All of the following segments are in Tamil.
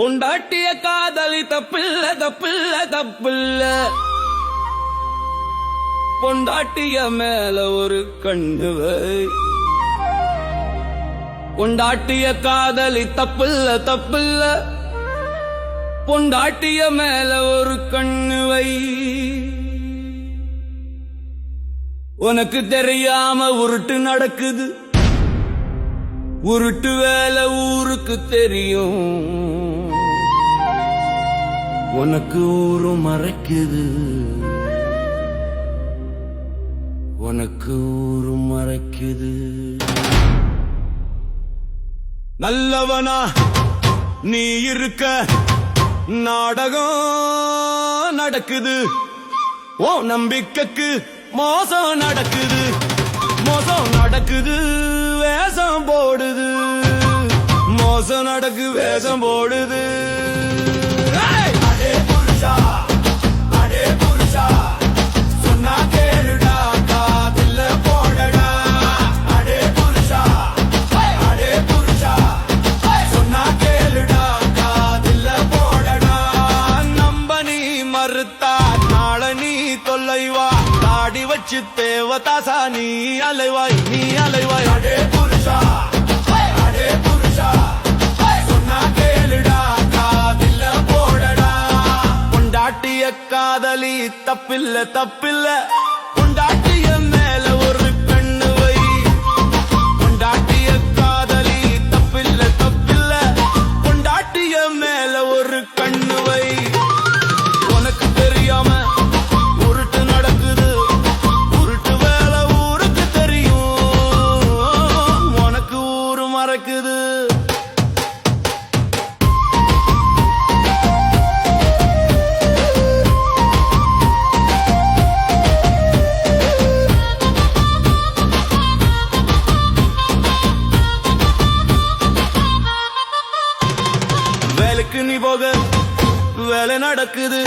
பொண்டாட்டிய காதலி தப்பில்ல தப்பில்ல தப்பில்ல. பொண்டாட்டிய மேல ஒரு கண்ணு கொண்டாட்டிய பொண்டாட்டிய காதலி தப்பில்ல தப்பில்ல. பொண்டாட்டிய மேல ஒரு கண்ணு வை. உனக்கு தெரியாம உருட்டு நடக்குது. உருட்டு வேலை ஊருக்கு தெரியும். உனக்கு ஊரும் மறைக்குது. உனக்கு ஊரும் மறைக்குது. நல்லவனா நீ இருக்க நாடகம் நடக்குது. ஓ நம்பிக்கைக்கு மோசம் நடக்குது. மோசம் நடக்குது வேஷம் போடுது. மோசம் நடக்கு வேஷம் போடுது. மறுத்தா நாள நீ தொல்லைவா? தாடி வச்சு தேவதாசா நீ அலைவாய் நீ அலைவாய். அடே புருஷா அடே புருஷா சொன்னா கேளுடா காதில்ல போடடா. பொண்டாட்டிய காதலி தப்பில்ல தப்பில்ல. பொண்டாட்டிய நடக்குது. வேலைக்கு நீ போக வேலை நடக்குது.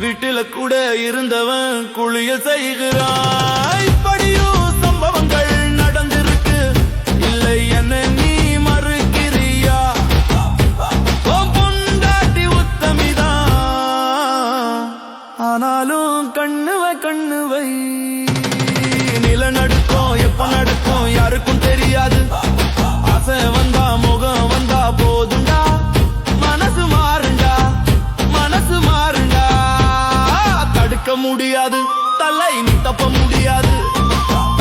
வீட்டில கூட இருந்தவன் குளிய செய்கிறான். கண்ணுவை நில நிலநடுக்கம் எப்ப நடக்கும் யாருக்கும் தெரியாது. ஆசை வந்தா முகம் வந்தா போதுண்டா. மனசு மாறுண்டா மனசு மாறுண்டா. தடுக்க முடியாது தலை நீ தப்ப முடியாது.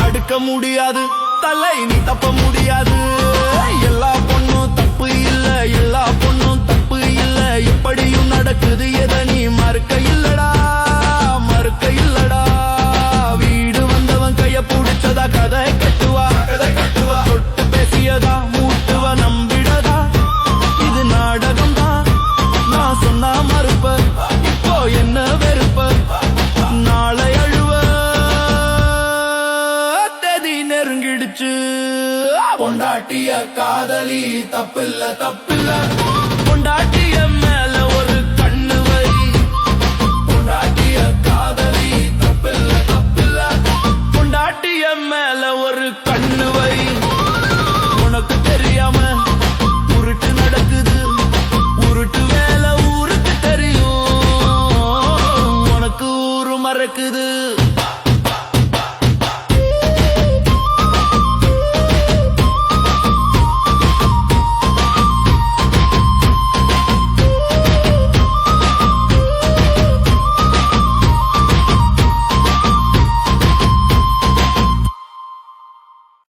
தடுக்க முடியாது தலை நீ தப்ப முடியாது. எல்லா பொண்ணும் தப்பு இல்ல எல்லா நெருங்கிடுச்சு. பொண்டாட்டிய காதலி தப்பில்ல தப்பில்ல. பொண்டாட்டிய மேல ஒரு கண்ணு வை. பொண்டாட்டிய காதலி தப்பில்ல தப்பில்ல. பொண்டாட்டிய மேல ஒரு கண்ணு வை. உனக்கு தெரியாம உருட்டு நடக்குது. உருட்டு வேலை ஊருக்கு தெரியும். உனக்கு ஊரு மறக்குது.